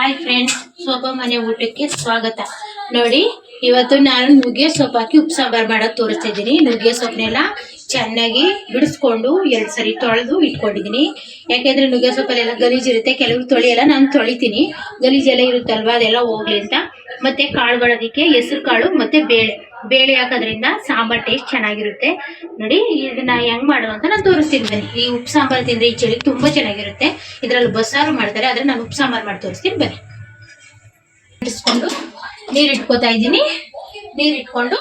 Hi friends sofa ಮನೆ ಊಟಕ್ಕೆ ಸ್ವಾಗತ. ನೋಡಿ, ಇವತ್ತು ನಾನು ನುಗ್ಗೆ ಸೊಪ್ಪು ಹಾಕಿ ಉಪ್ಪು ಸಾಂಬಾರ್ ಮಾಡೋದು ತೋರಿಸ್ತಿದ್ದೀನಿ ನುಗ್ಗೆ ಸೊಪ್ಪನ್ನೆಲ್ಲ ಚೆನ್ನಾಗಿ ಬಿಡಿಸ್ಕೊಂಡು ಎರಡು ಸರಿ ತೊಳೆದು ಇಟ್ಕೊಂಡಿದ್ದೀನಿ. ಯಾಕೆಂದ್ರೆ ನುಗ್ಗೆ ಸೊಪ್ಪಲ್ಲೆಲ್ಲ ಗಲೀಜಿರುತ್ತೆ ಕೆಲವರು ತೊಳೆಯಲ್ಲ, ನಾನು ತೊಳಿತೀನಿ. ಗಲೀಜೆಲ್ಲ ಇರುತ್ತಲ್ವಾ, ಅದೆಲ್ಲ ಹೋಗ್ಲಿ ಅಂತ. ಮತ್ತೆ ಕಾಳುಗಳೋದಕ್ಕೆ ಹೆಸರು ಕಾಳು, ಮತ್ತೆ ಬೇಳೆ. ಬೇಳೆ ಹಾಕೋದ್ರಿಂದ ಸಾಂಬಾರ್ ಟೇಸ್ಟ್ ಚೆನ್ನಾಗಿರುತ್ತೆ. ನೋಡಿ, ಇದನ್ನ ಹೆಂಗ್ ಮಾಡೋದು ಅಂತ ನಾನು ತೋರಿಸ್ತೀನಿ ಬನ್ನಿ. ಈ ಉಪ್ಪು ಸಾಂಬಾರ್ ತಿಂದ್ರೆ ಈ ಚಳಿ ತುಂಬಾ ಚೆನ್ನಾಗಿರುತ್ತೆ. ಇದ್ರಲ್ಲಿ ಬಸ್ಸಾರು ಮಾಡ್ತಾರೆ, ಆದ್ರೆ ನಾನು ಉಪ್ಪು ಸಾಂಬಾರ್ ಮಾಡಿ ತೋರಿಸ್ತೀನಿ ಬನ್ನಿ. ಇಟ್ಕೊಂಡು ನೀರ್ ಇದ್ದೀನಿ. ನೀರ್ ಇಟ್ಕೊಂಡು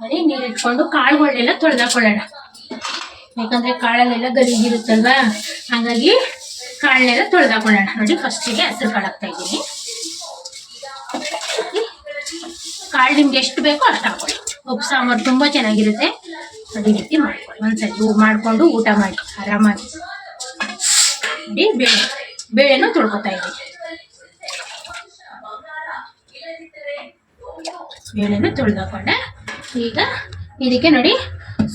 ನೋಡಿ ನೀರ್ ಇಟ್ಕೊಂಡು ಕಾಳುಗಳನ್ನೆಲ್ಲ ತೊಳೆದಾಕೊಳ್ಳೋಣ. ಯಾಕಂದ್ರೆ ಕಾಳಲ್ಲೆಲ್ಲ ಗಲೀಜಿರುತ್ತಲ್ವಾ? ಹಾಗಾಗಿ ಕಾಳನ್ನೆಲ್ಲ ತೊಳೆದಾಕೊಳ್ಳೋಣ. ನೋಡಿ ಫಸ್ಟಿಗೆ ಹಸಿರು ಕಾಳು ಇದ್ದೀನಿ. ಕಾಳು ನಿಮ್ಗೆ ಎಷ್ಟು ಬೇಕೋ ಅಷ್ಟು ಹಾಕೊಳ್ಳಿ. ಉಪ್ಪು ಸಾಂಬಾರು ತುಂಬ ಚೆನ್ನಾಗಿರುತ್ತೆ. ಅದೇ ರೀತಿ ಮಾಡ್ಕೊಳ್ಳಿ. ಒಂದ್ಸರಿ ಮಾಡಿಕೊಂಡು ಊಟ ಮಾಡಿ ಆರಾಮಾಗಿ. ನೋಡಿ, ಬೇಳೆ ಬೇಳೆನೂ ತೊಳ್ಕೊತಾ ಇದ್ದೀನಿ. ಬೇಳೆನೂ ತೊಳೆದಾಕೊಂಡೆ. ಈಗ ಇದಕ್ಕೆ ನೋಡಿ,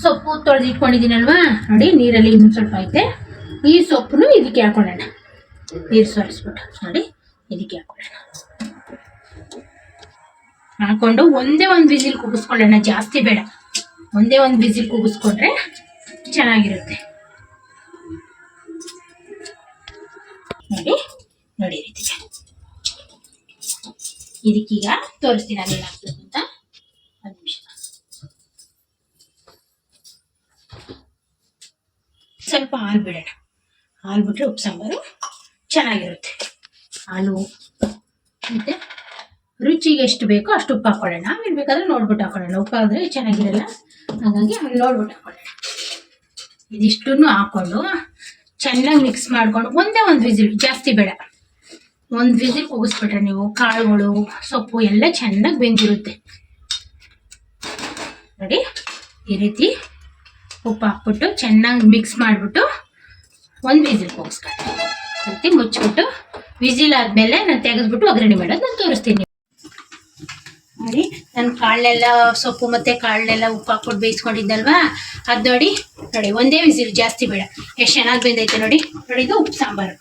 ಸೊಪ್ಪು ತೊಳೆದು ಇಟ್ಕೊಂಡಿದ್ದೀನಲ್ವಾ ನೋಡಿ, ನೀರಲ್ಲಿ ಇನ್ನೊಂದು ಸ್ವಲ್ಪ ಐತೆ. ಈ ಸೊಪ್ಪನ್ನು ಇದಕ್ಕೆ ಹಾಕೊಳ್ಳೋಣ. ನೀರು ಸೋರಿಸ್ಬಿಟ್ಟು ನೋಡಿ, ಇದಕ್ಕೆ ಹಾಕೊಳ್ಳೋಣ. ಹಾಕೊಂಡು ಒಂದೇ ಒಂದು ವಿಸಿಲ್ ಕೂಗಿಸ್ಕೊಳ್ಳೋಣ ಜಾಸ್ತಿ ಬೇಡ. ಒಂದೇ ಒಂದು ವಿಸಿಲ್ ಕೂಗಿಸ್ಕೊಂಡ್ರೆ ಚೆನ್ನಾಗಿರುತ್ತೆ. ನೋಡಿ ನೋಡಿ ರೀತಿ ಇದಕ್ಕೀಗ ತೋರಿಸ್ತೀನಿ ಅಲ್ಲಿ ಏನಾಗ್ತದೆ ಅಂತ. ಒಂದು ನಿಮಿಷ. ಸ್ವಲ್ಪ ಹಾಲು ಬಿಡೋಣ. ಹಾಲು ಬಿಟ್ರೆ ಉಪ್ಪು ಸಾಂಬಾರು ಚೆನ್ನಾಗಿರುತ್ತೆ. ಹಾಲು, ಮತ್ತೆ ರುಚಿಗೆ ಎಷ್ಟು ಬೇಕೋ ಅಷ್ಟು ಉಪ್ಪು ಹಾಕೊಳ್ಳೋಣ. ಆಮೇಲೆ ಬೇಕಾದ್ರೆ ನೋಡ್ಬಿಟ್ಟು ಹಾಕೊಳ್ಳೋಣ. ಉಪ್ಪು ಆದರೆ ಚೆನ್ನಾಗಿರಲ್ಲ. ಹಾಗಾಗಿ ಆಮೇಲೆ ನೋಡ್ಬಿಟ್ಟು ಹಾಕೊಳ್ಳೋಣ. ಇದಿಷ್ಟನ್ನು ಹಾಕೊಂಡು ಚೆನ್ನಾಗಿ ಮಿಕ್ಸ್ ಮಾಡ್ಕೊಂಡು ಒಂದೇ ಒಂದು ವಿಸಿಲ್, ಜಾಸ್ತಿ ಬೇಡ. ಒಂದು ವಿಸಿಲ್ ಕೂಗಿಸ್ಬಿಟ್ರೆ ನೀವು ಕಾಳುಗಳು, ಸೊಪ್ಪು ಎಲ್ಲ ಚೆನ್ನಾಗಿ ಬೆಂದಿರುತ್ತೆ. ನೋಡಿ, ಈ ರೀತಿ ಉಪ್ಪು ಹಾಕ್ಬಿಟ್ಟು ಚೆನ್ನಾಗಿ ಮಿಕ್ಸ್ ಮಾಡಿಬಿಟ್ಟು ಒಂದು ವಿಸಿಲ್ ಕೂಗಿಸ್ಕೊಳ್ಳಿ. ಮತ್ತೆ ಮುಚ್ಚಿಬಿಟ್ಟು ವಿಸಿಲ್ ಆದಮೇಲೆ ನಾನು ತೆಗೆದ್ಬಿಟ್ಟು ಒಗ್ಗರಣೆ ಮಾಡೋದು ನಾನು ತೋರಿಸ್ತೀನಿ ನೋಡಿ ನಾನು ಕಾಳನ್ನೆಲ್ಲ ಸೊಪ್ಪು ಮತ್ತೆ ಕಾಳನ್ನೆಲ್ಲ ಉಪ್ಪು ಹಾಕ್ಬಿಟ್ಟು ಬೇಯಿಸ್ಕೊಂಡಿದ್ದಲ್ವಾ? ಅದು ನೋಡಿ ನೋಡಿ, ಒಂದೇ ವಿಸಿಲ್, ಜಾಸ್ತಿ ಬೇಡ. ಎಷ್ಟು ಚೆನ್ನಾಗಿ ಬೆಂದೈತೆ ನೋಡಿ. ನೋಡಿ, ಇದು ಉಪ್ಪು ಸಾಂಬಾರು.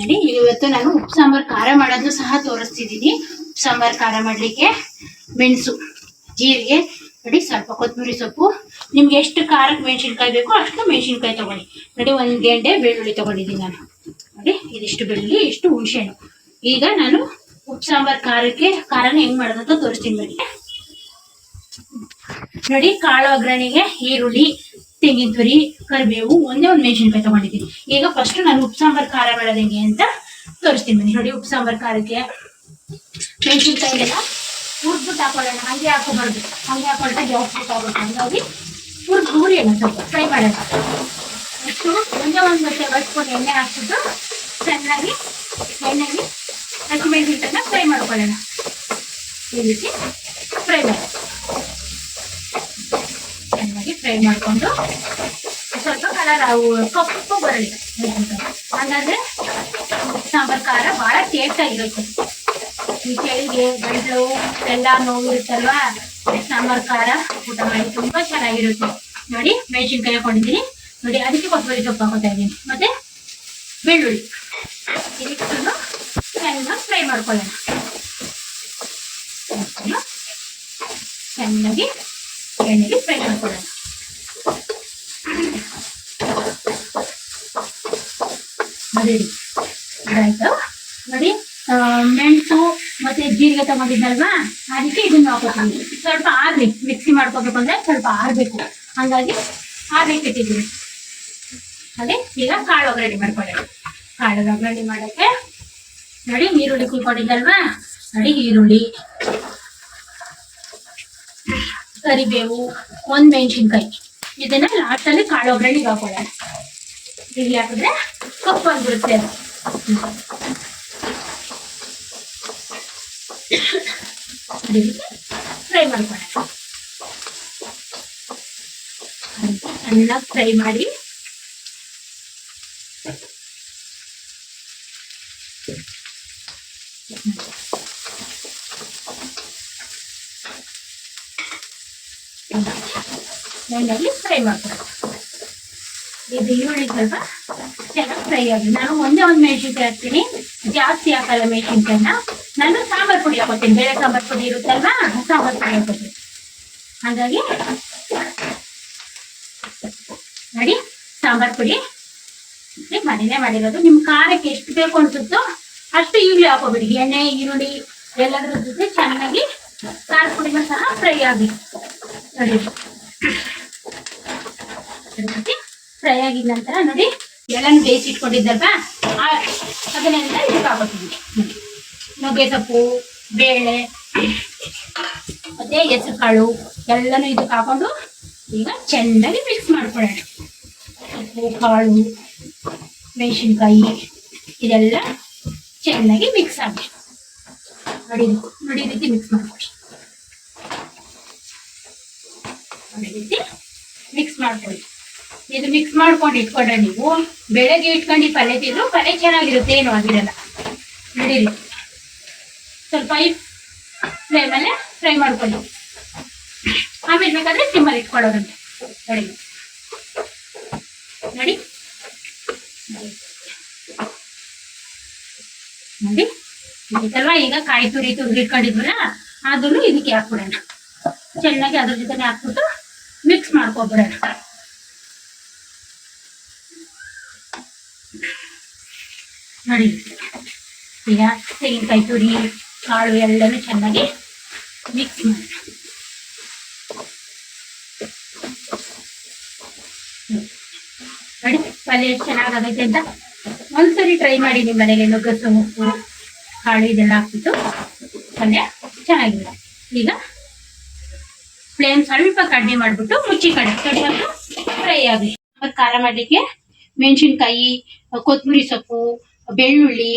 ನೋಡಿ, ಇವತ್ತು ನಾನು ಉಪ್ಪು ಸಾಂಬಾರು ಖಾರ ಮಾಡೋದು ಸಹ ತೋರಿಸ್ತಿದ್ದೀನಿ ಉಪ್ಪು ಸಾಂಬಾರು ಖಾರ ಮಾಡಲಿಕ್ಕೆ ಮೆಣಸು, ಜೀರಿಗೆ, ನೋಡಿ, ಸ್ವಲ್ಪ ಕೊತ್ತಂಬರಿ ಸೊಪ್ಪು. ನಿಮ್ಗೆ ಎಷ್ಟು ಖಾರಕ್ಕೆ ಮೆಣಸಿನ್ಕಾಯಿ ಬೇಕೋ ಅಷ್ಟು ಮೆಣಸಿನ್ಕಾಯಿ ತಗೊಳ್ಳಿ. ನೋಡಿ, ಒಂದು ಗೆಂಡೆ ಬೆಳ್ಳುಳ್ಳಿ ತೊಗೊಂಡಿದ್ದೀನಿ ನಾನು. ನೋಡಿ, ಇದಿಷ್ಟು ಬೆಳ್ಳುಳ್ಳಿ, ಇಷ್ಟು ಹುಣಸೆಹಣ್ಣು. ಈಗ ನಾನು ಉಪ್ಪು ಸಾಂಬಾರ್ ಖಾರಕ್ಕೆ ಖಾರನ ಹೆಂಗ್ ಮಾಡೋದಂತ ತೋರಿಸ್ತೀನಿ ಬನ್ನಿ ನೋಡಿ, ಕಾಳು ಒಗ್ಗರಣೆಗೆ ಈರುಳ್ಳಿ, ತೆಂಗಿನ ತುರಿ, ಕರಿಬೇವು ಒಂದೇ ಒಂದು ಮೆಣಸಿನ್ಕಾಯಿ ತಗೊಂಡಿದ್ದೀನಿ. ಈಗ ಫಸ್ಟ್ ನಾನು ಉಪ್ಪು ಸಾಂಬಾರ್ ಖಾರ ಮಾಡೋದು ಹೆಂಗೆ ಅಂತ ತೋರಿಸ್ತೀನಿ ಬನ್ನಿ. ನೋಡಿ, ಉಪ್ಪು ಸಾಂಬಾರ್ ಖಾರಕ್ಕೆ ಮೆಣಸಿನ್ಕಾಯಿಗೆಲ್ಲ ಹುರ್ದ್ಬಿಟ್ಟು ಹಾಕೊಳ್ಳೋಣ. ಹಂಗೆ ಹಾಕೋಬಾರ್ದು. ಹಂಗೆ ಹಾಕೊಳ್ತಾ ಜಾಸ್ತಿ ಆಗುತ್ತೆ ಹಂಗಾಗಿ ಹುರ್ದು ಅಲ್ಲ ಸ್ವಲ್ಪ ಫ್ರೈ ಮಾಡೋಣ. ಅಷ್ಟು ಒಂದೇ ಒಂದು ಮತ್ತೆ ಬಸ್ಕೊಂಡು ಎಣ್ಣೆ ಹಾಕ್ಬಿಟ್ಟು ಚೆನ್ನಾಗಿ ಎಣ್ಣೆಗೆ ಹಸಿಮೆಣಸಿನ್ಕಾಯಿನ ಫ್ರೈ ಮಾಡ್ಕೊಳ್ಳೋಣ. ಈ ರೀತಿ ಫ್ರೈ ಮಾಡಿ. ಚೆನ್ನಾಗಿ ಫ್ರೈ ಮಾಡಿಕೊಂಡು ಸ್ವಲ್ಪ ಕಲರ್ ಕಪ್ಪು ಬರಲಿ. ಹಾಗಾದ್ರೆ ಸಾಂಬಾರ್ ಖಾರ ಭಾಳ ಟೇಸ್ಟ್ ಆಗಿರುತ್ತೆ. ಈ ಚಳಿಗೆ ಗಂಟಲು ಎಲ್ಲ ನೋವು ಇರುತ್ತಲ್ವಾ? ಸಾಂಬಾರ್ ಖಾರ ಊಟ ಮಾಡಿ ತುಂಬಾ ಚೆನ್ನಾಗಿರುತ್ತೆ. ನೋಡಿ, ಮೆಣಸಿನ್ಕಾಯಿ ಹಾಕೊಂಡಿದ್ದೀನಿ. ನೋಡಿ, ಅದಕ್ಕೆ ಕೊಬ್ಬರಿ ಸೊಪ್ಪು ಹಾಕೋತಾ ಇದ್ದೀನಿ. ಮತ್ತೆ ಬೆಳ್ಳುಳ್ಳಿ. ಚೆನ್ನಾಗಿ ಫ್ರೈ ಮಾಡ್ಕೊಳ್ಳೋಣ. ಚೆನ್ನಾಗಿ ಎಣ್ಣೆಗೆ ಫ್ರೈ ಮಾಡ್ಕೊಳ್ಳೋಣ. ನೋಡಿ, ಇದಾಯ್ತು. ನೋಡಿ ಮೆಣಸು ಮತ್ತೆ ಜೀರಿಗೆ ತಗೊಂಡಿದ್ದಲ್ವಾ? ಅದಕ್ಕೆ ಇದನ್ನ ಹಾಕೋತೀನಿ. ಸ್ವಲ್ಪ ಆರ್ಲಿ, ಮಿಕ್ಸಿ ಮಾಡ್ಕೋಬೇಕು ಅಂದ್ರೆ ಸ್ವಲ್ಪ ಆರ್ಬೇಕು. ಹಂಗಾಗಿ ಆರ್ಲಿಕ್ಕೆ ಇಟ್ಟಿದ್ದೀನಿ. ಅದೇ ಈಗ ಕಾಳು ಒಗ್ಗರಣೆ ಮಾಡ್ಕೊಳ್ಳಿ ಕಾಳು ಒಗ್ಗರಣೆ ಮಾಡಕ್ಕೆ ನೋಡಿ ಈರುಳ್ಳಿ ಕುಯ್ಕೊಂಡಿದ್ದಲ್ವಾ ನೋಡಿ ಈರುಳ್ಳಿ. ಕರಿಬೇವು ಒಂದ್ ಮೆಣಸಿನ್ಕಾಯಿ ಇದನ್ನ ಲಾಸ್ಟಲ್ಲಿ ಕಾಳು ಒಗ್ಗರಣೆಗೆ ಹಾಕೊಳ್ಳೋಣ. ಇಲ್ಲಿ ಹಾಕಿದ್ರೆ ಕಪ್ಪಾಗ್ಬಿಡುತ್ತೆ ಅದು. ಫ್ರೈ ಮಾಡ್ಕೊಳ್ಳೋಣ. ಫ್ರೈ ಮಾಡಿ. ಎಣ್ಣೆಯಲ್ಲಿ ಫ್ರೈ ಮಾಡ್ಕೊಳ್ಳೋಣ ಇದು ಈರುಳ್ಳಿ ಸ್ವಲ್ಪ ಚೆನ್ನಾಗಿ ಫ್ರೈ ಆಗಲಿ ನಾನು ಒಂದೇ ಒಂದು ಮೆಣಸಿನ್ಕಾಯಿ ಹಾಕ್ತೀನಿ. ಜಾಸ್ತಿ ಹಾಕಲ್ಲ ಮೆಣಸಿನ್ಕಾಯಿನ ನಾನು ಸಾಂಬಾರ್ ಪುಡಿ ಹಾಕೋತೀನಿ ಬೇಳೆ ಸಾಂಬಾರ್ ಪುಡಿ ಇರುತ್ತಲ್ವಾ? ಸಾಂಬಾರ್ ಪುಡಿ ಹಾಕೋತೀನಿ ಹಾಗಾಗಿ ನೋಡಿ, ಸಾಂಬಾರ್ ಪುಡಿ. ಮನೇನೆ ಮಾಡಿರೋದು. ನಿಮ್ ಖಾರಕ್ಕೆ ಎಷ್ಟು ಬೇಕು ಅನ್ಸುತ್ತೋ ಅಷ್ಟು ಈಗಲೇ ಹಾಕೋಬಿಡಿ ಎಣ್ಣೆ, ಈರುಳ್ಳಿ ಎಲ್ಲದರ ಜೊತೆ ಚೆನ್ನಾಗಿ ಖಾರ ಪುಡಿನ ಸಹ ಫ್ರೈ ಆಗಿ ನೋಡಿ. ಫ್ರೈ ಆಗಿದ ನಂತರ ನೋಡಿ ಎಲ್ಲಾನು ಬೇಯಿಸಿಟ್ಕೊಂಡಿದ್ದಲ್ವಾ ಅದನ್ನೆಲ್ಲ ಇದಕ್ಕೆ ಹಾಕೋತೀವಿ. ನುಗ್ಗೆ ಸೊಪ್ಪು, ಬೇಳೆ, ಮತ್ತೆ ಹೆಸರು ಕಾಳು ಎಲ್ಲನೂ ಇದಕ್ಕೆ ಹಾಕೊಂಡು ಈಗ ಚೆನ್ನಾಗಿ ಮಿಕ್ಸ್ ಮಾಡ್ಕೊಳ್ಳೋಣ. ಸೊಪ್ಪು, ಕಾಳು, ಮೆಣಸಿನ್ಕಾಯಿ, ಇದೆಲ್ಲ ಚೆನ್ನಾಗಿ ಮಿಕ್ಸ್ ಆಗಬೇಕು. ನೋಡಿ ನೋಡಿ ರೀತಿ ಮಿಕ್ಸ್ ಮಾಡ್ಕೊಳ್ಳಿ. ನೋಡಿ ಮಿಕ್ಸ್ ಮಾಡ್ಕೊಳ್ಳಿ. ಇದು ಮಿಕ್ಸ್ ಮಾಡ್ಕೊಂಡು ಇಟ್ಕೊಂಡ್ರೆ ನೀವು ಬೆಳಗ್ಗೆ ಇಟ್ಕೊಂಡು ಪಲ್ಯ ತಿಂದ್ರು ಪಲ್ಯ ಚೆನ್ನಾಗಿರುತ್ತೆ, ಏನು ಆಗಿರಲ್ಲ. ನಡೀರಿ ಸ್ವಲ್ಪ ಈ ಫ್ಲೇಮಲ್ಲೇ ಫ್ರೈ ಮಾಡ್ಕೊಳ್ಳಿ. ಆಮೇಲೆ ಬೇಕಾದ್ರೆ ಸಿಮ್ಮಲ್ಲಿ ಇಟ್ಕೊಳ್ಳೋದಂತೆ. ನೋಡಿ. ನೋಡಿ. ನೋಡಿ. ಇದಲ್ವಾ ಈಗ ಕಾಯಿ ತುರಿ ತುರಿ ಇಟ್ಕೊಂಡಿದ್ವಲ್ಲ ಅದನ್ನು ಇದಕ್ಕೆ ಹಾಕ್ಬಿಡೋಣ. ಚೆನ್ನಾಗಿ ಅದ್ರ ಜೊತೆ ಹಾಕ್ಬಿಟ್ಟು ಮಿಕ್ಸ್ ಮಾಡ್ಕೊಬಿಡೋಣ. ನೋಡಿ. ಈಗ ತೆಂಗಿನಕಾಯಿ ತುರಿ, ಕಾಳು ಎಲ್ಲನೂ ಚೆನ್ನಾಗಿ ಮಿಕ್ಸ್ ಮಾಡೋಣ. ನೋಡಿ. ಪಲ್ಯ ಎಷ್ಟು ಚೆನ್ನಾಗಾಗೈತೆ ಅಂತ ಒಂದ್ಸರಿ ಟ್ರೈ ಮಾಡಿ ನಿಮ್ಮ ಮನೇಲಿ ನುಗ್ಗಸು, ಉಪ್ಪು, ಕಾಳು ಇದೆಲ್ಲ ಹಾಕ್ಬಿಟ್ಟು ಪಲ್ಯ ಚೆನ್ನಾಗಿದೆ. ಈಗ ಫ್ಲೇಮ್ ಸ್ವಲ್ಪ ಕಡಿಮೆ ಮಾಡಿಬಿಟ್ಟು ಮುಚ್ಚಿ ಕಡೆ ಸ್ವಲ್ಪ ಫ್ರೈ ಆಗಲಿ ಖಾರ ಮಾಡಲಿಕ್ಕೆ ಮೆಣಸಿನ್ಕಾಯಿ ಕೊತ್ತಂಬರಿ ಸೊಪ್ಪು, ಬೆಳ್ಳುಳ್ಳಿ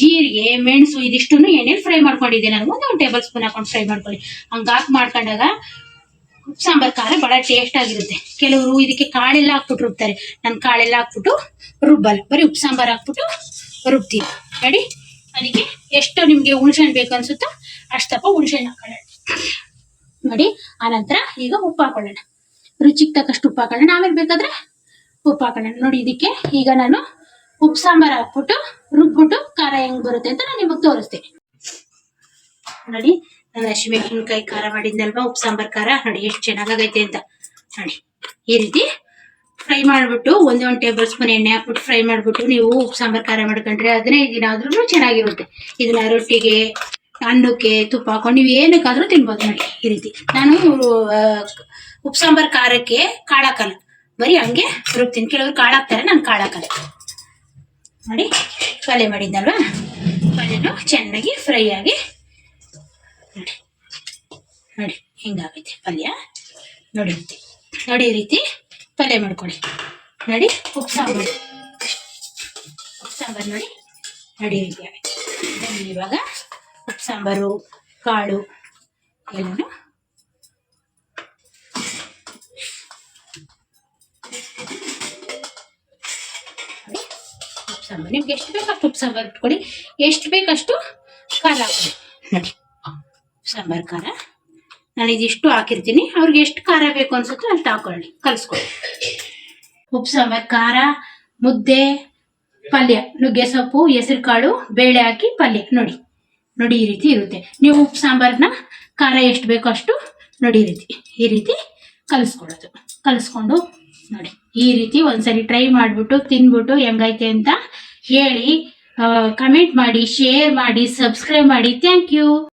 ಜೀರಿಗೆ, ಮೆಣಸು, ಇದಿಷ್ಟನ್ನು ಎಣ್ಣೆಲಿ ಫ್ರೈ ಮಾಡ್ಕೊಂಡಿದ್ದೆ ನಾನು. ಒಂದು ಟೇಬಲ್ ಸ್ಪೂನ್ ಹಾಕೊಂಡು ಫ್ರೈ ಮಾಡ್ಕೊಳ್ಳಿ. ಹಂಗಾಕ್ ಮಾಡ್ಕೊಂಡಾಗ ಸಾಂಬಾರ್ ಖಾರ ಬಹಳ ಟೇಸ್ಟ್ ಆಗಿರುತ್ತೆ. ಕೆಲವರು ಇದಕ್ಕೆ ಕಾಳೆಲ್ಲ ಹಾಕ್ಬಿಟ್ಟು ರುಬ್ತಾರೆ. ನಾನು ಕಾಳೆಲ್ಲ ಹಾಕ್ಬಿಟ್ಟು ರುಬ್ಬಲ್ಲ. ಬರೀ ಉಪ್ಪು ಸಾಂಬಾರ್ ಹಾಕ್ಬಿಟ್ಟು ರುಬ್ತೀನಿ. ನೋಡಿ ಅದಕ್ಕೆ ಎಷ್ಟು ನಿಮಗೆ ಹುಣ್ಸೆಹಣ್ಣು ಬೇಕು ಅನ್ಸುತ್ತೋ ಅಷ್ಟು ತಪ್ಪ ಹಾಕೊಳ್ಳೋಣ. ನೋಡಿ, ಆನಂತರ ಈಗ ಉಪ್ಪು ಹಾಕೊಳ್ಳೋಣ. ರುಚಿಗೆ ತಕ್ಕಷ್ಟು ಉಪ್ಪು ಹಾಕೊಳ್ಳೋಣ. ಆಮೇಲೆ ಬೇಕಾದ್ರೆ ಉಪ್ಪು ಹಾಕೊಳ್ಳೋಣ. ನೋಡಿ, ಇದಕ್ಕೆ ಈಗ ನಾನು ಉಪ್ಪು ಸಾಂಬಾರ್ ಹಾಕ್ಬಿಟ್ಟು ರುಬ್ಬಿಟ್ಟು ಖಾರ ಹೆಂಗ್ ಬರುತ್ತೆ ಅಂತ ನಾನು ನಿಮಗೆ ತೋರಿಸ್ತೀನಿ. ನೋಡಿ ನಾನು ಹಸಿಮೆಣಸಿನ್ಕಾಯಿ ಖಾರ ಮಾಡಿದ್ನಲ್ವಾ? ಉಪ್ಪು ಸಾಂಬಾರ್ ಖಾರ? ನೋಡಿ ಎಷ್ಟು ಚೆನ್ನಾಗೈತೆ ಅಂತ. ನೋಡಿ, ಈ ರೀತಿ ಫ್ರೈ ಮಾಡಿಬಿಟ್ಟು ಒಂದೇ ಒಂದು ಟೇಬಲ್ ಸ್ಪೂನ್ ಎಣ್ಣೆ ಹಾಕ್ಬಿಟ್ಟು ಫ್ರೈ ಮಾಡಿಬಿಟ್ಟು ನೀವು ಉಪ್ಪು ಸಾಂಬಾರ್ ಖಾರ ಮಾಡ್ಕೊಂಡ್ರೆ ಹದಿನೈದು ದಿನ ಆದ್ರೂ ಚೆನ್ನಾಗಿರುತ್ತೆ. ಇದನ್ನ ರೊಟ್ಟಿಗೆ ಅನ್ನಕ್ಕೆ ತುಪ್ಪ ಹಾಕೊಂಡು ನೀವು ಏನಕ್ಕಾದ್ರೂ ತಿನ್ಬೋದು. ನೋಡಿ, ಈ ರೀತಿ. ನಾನು ಉಪ್ಪು ಸಾಂಬಾರ್ ಖಾರಕ್ಕೆ ಕಾಳಾಕಲ್ಲ. ಬರೀ ಹಂಗೆ ರುಬ್ತೀನಿ. ಕೆಲವರು ಕಾಳಾಕ್ತಾರೆ, ನಾನು ಕಾಳಾಕಲ್ಲ. ನೋಡಿ, ಪಲ್ಯ ಮಾಡಿದ್ನಲ್ವಾ? ಪಲ್ಯನು ಚೆನ್ನಾಗಿ ಫ್ರೈ ಆಗಿ ನೋಡಿ ನೋಡಿ ಹಿಂಗಾಗೈತೆ ಪಲ್ಯ? ನೋಡಿ ರೀತಿ. ನೋಡಿ ಈ ರೀತಿ ಪಲ್ಯ ಮಾಡ್ಕೊಳ್ಳಿ. ನೋಡಿ, ಉಪ್ಪು ಸಾಂಬಾರು. ಉಪ್ಪು ಸಾಂಬಾರು ನೋಡಿ. ನೋಡಿ ರೀತಿ ಆಗೈತೆ ಇವಾಗ ಉಪ್ಪು ಸಾಂಬಾರು, ಕಾಳು ಎಲ್ಲನೂ ಸಾಂಬಾರು. ನಿಮ್ಗೆ ಎಷ್ಟು ಬೇಕು ಅಷ್ಟು ಉಪ್ಪು ಸಾಂಬಾರು ಇಟ್ಕೊಳ್ಳಿ? ಎಷ್ಟು ಬೇಕಷ್ಟು ಖಾರ ಹಾಕೊಳ್ಳಿ. ನೋಡಿ. ಸಾಂಬಾರ್ ಖಾರ. ನಾನು ಇದಿಷ್ಟು ಹಾಕಿರ್ತೀನಿ. ಅವ್ರಿಗೆ ಎಷ್ಟು ಖಾರ ಬೇಕು ಅನ್ಸುತ್ತೋ ಅಷ್ಟು ಹಾಕೊಳ್ಳಿ ಕಲಿಸ್ಕೊಳ್ಳಿ ಉಪ್ಪು, ಸಾಂಬಾರ್, ಖಾರ, ಮುದ್ದೆ, ಪಲ್ಯ. ನುಗ್ಗೆ ಸೊಪ್ಪು ಹೆಸರು ಕಾಳು ಬೇಳೆ ಹಾಕಿ ಪಲ್ಯ. ನೋಡಿ. ನೋಡಿ ಈ ರೀತಿ ಇರುತ್ತೆ. ನೀವು ಉಪ್ಪು ಸಾಂಬಾರನ್ನ ಖಾರ ಎಷ್ಟು ಬೇಕೋ ಅಷ್ಟು ನೋಡಿ ಈ ರೀತಿ. ಈ ರೀತಿ ಕಲಿಸ್ಕೊಳ್ಳೋದು. ಕಲಿಸ್ಕೊಂಡು ನೋಡಿ. ಈ ರೀತಿ ಒಂದ್ಸರಿ ಟ್ರೈ ಮಾಡಿಬಿಟ್ಟು, ತಿನ್ಬಿಟ್ಟು ಹೆಂಗೈತೆ ಅಂತ ಹೇಳಿ ಕಮೆಂಟ್ ಮಾಡಿ ಶೇರ್ ಮಾಡಿ ಸಬ್ಸ್ಕ್ರೈಬ್ ಮಾಡಿ. Thank you